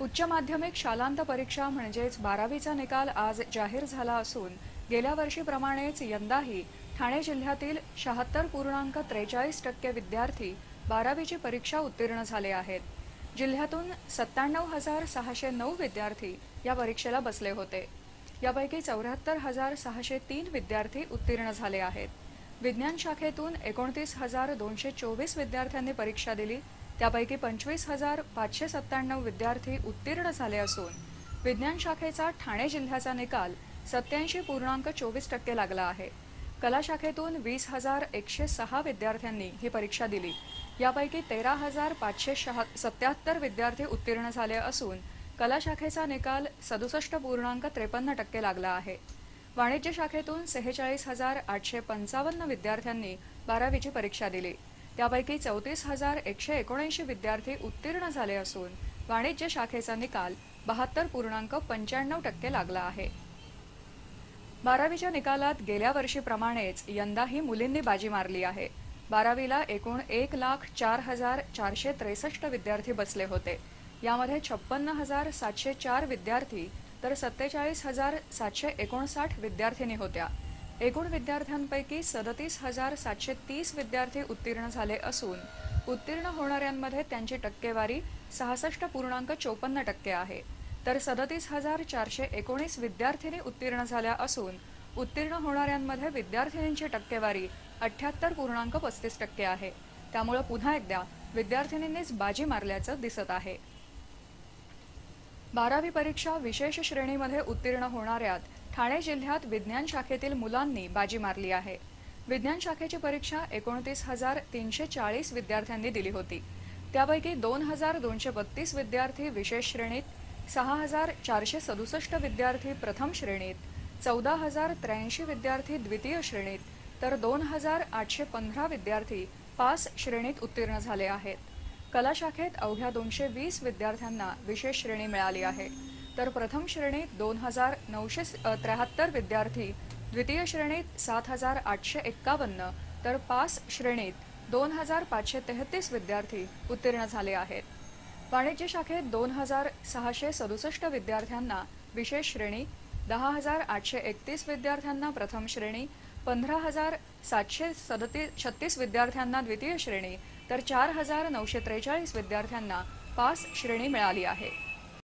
उच्च माध्यमिक शालांत परीक्षा म्हणजेच बारावीचा निकाल आज जाहीर झाला असून गेल्या वर्षीप्रमाणेच यंदाही ठाणे जिल्ह्यातील शहात्तर पूर्णांक त्रेचाळीस टक्के विद्यार्थी बारावीची परीक्षा उत्तीर्ण झाले आहेत. जिल्ह्यातून सत्त्याण्णव हजार सहाशे नऊ विद्यार्थी या परीक्षेला बसले होते. यापैकी चौऱ्याहत्तर हजार सहाशे तीन विद्यार्थी उत्तीर्ण झाले आहेत. विज्ञान शाखेतून एकोणतीस हजार दोनशे चोवीस विद्यार्थ्यांनी परीक्षा दिली. त्यापैकी पंचवीस हजार पाचशे सत्त्याण्णव विद्यार्थी उत्तीर्ण झाले असून विज्ञान शाखेचा ठाणे जिल्ह्याचा निकाल सत्याऐंशी पूर्णांक चोवीस टक्के लागला आहे. कला शाखेतून वीस हजार एकशे सहा विद्यार्थ्यांनी ही परीक्षा दिली. यापैकी तेरा हजार पाचशे शहा सत्याहत्तर विद्यार्थी उत्तीर्ण झाले असून कला शाखेचा निकाल सदुसष्ट पूर्णांक त्रेपन्न टक्के लागला आहे. वाणिज्य शाखेतून सेहेचाळीस हजार आठशे पंचावन्न विद्यार्थ्यांनी बारावीची परीक्षा दिली. त्यापैकी चौतीस हजार एकशे एकोणऐंशी विद्यार्थी उत्तीर्ण झाले असून वाणिज्य शाखेचा निकाल बहात्तर पूर्णांक पंच्याण्णव टक्के लागला आहे. बारावीच्या निकालात गेल्या वर्षीप्रमाणेच यंदाही मुलींनी बाजी मारली आहे. बारावीला एकूण एक लाख चार हजार चारशे त्रेसष्ट विद्यार्थी बसले होते. यामध्ये छप्पन्न हजार सातशे चार विद्यार्थी तर सत्तेचाळीस हजार सातशे एकोणसाठ विद्यार्थिनी होत्या. एकूण विद्यार्थ्यांपैकी सदतीस हजार सातशे तीस विद्यार्थी उत्तीर्ण झाले असून उत्तीर्ण होणाऱ्यांमध्ये त्यांची टक्केवारी सहासष्ट पूर्णांक चोपन्न टक्के आहे. तर सदतीस हजार चारशे एकोणीस विद्यार्थिनी उत्तीर्ण झाल्या असून उत्तीर्ण होणाऱ्यांमध्ये विद्यार्थिनींची टक्केवारी अठ्याहत्तर पूर्णांक पस्तीस टक्के आहे. त्यामुळे पुन्हा एकदा विद्यार्थिनींनीच बाजी मारल्याचं दिसत आहे. बारावी परीक्षा विशेष श्रेणीमध्ये उत्तीर्ण होणाऱ्यात ठाणे जिल्ह्यात विज्ञान शाखेतील मुलांनी बाजी मारली आहे. विज्ञान शाखेची परीक्षा एकोणतीस हजार तीनशे चाळीस विद्यार्थ्यांनी दिली होती. त्यापैकी दोन हजार दोनशे बत्तीस विद्यार्थी विशेष श्रेणीत सहा हजार चारशे सदुसष्ट विद्यार्थी प्रथम श्रेणीत चौदा हजार त्र्याऐंशी विद्यार्थी द्वितीय श्रेणीत तर दोन हजार आठशे पंधरा विद्यार्थी पास श्रेणीत उत्तीर्ण झाले आहेत. कला शाखेत अवघ्या दोनशे वीस विद्यार्थ्यांना विशेष श्रेणी मिळाली आहे. तर प्रथम श्रेणीत दोन हजार नऊशे त्र्याहत्तर विद्यार्थी द्वितीय श्रेणीत सात हजार आठशे एक्कावन्न तर पास श्रेणीत दोन हजार पाचशे तेहतीस विद्यार्थी उत्तीर्ण झाले आहेत. वाणिज्य शाखेत दोन हजार सहाशे सदुसष्ट विद्यार्थ्यांना विशेष श्रेणी दहा हजार आठशे एकतीस विद्यार्थ्यांना प्रथम श्रेणी पंधरा हजार सातशे सदती छत्तीस विद्यार्थ्यांना द्वितीय श्रेणी तर चार हजार नऊशे त्रेचाळीस विद्यार्थ्यांना पास श्रेणी मिळाली आहे.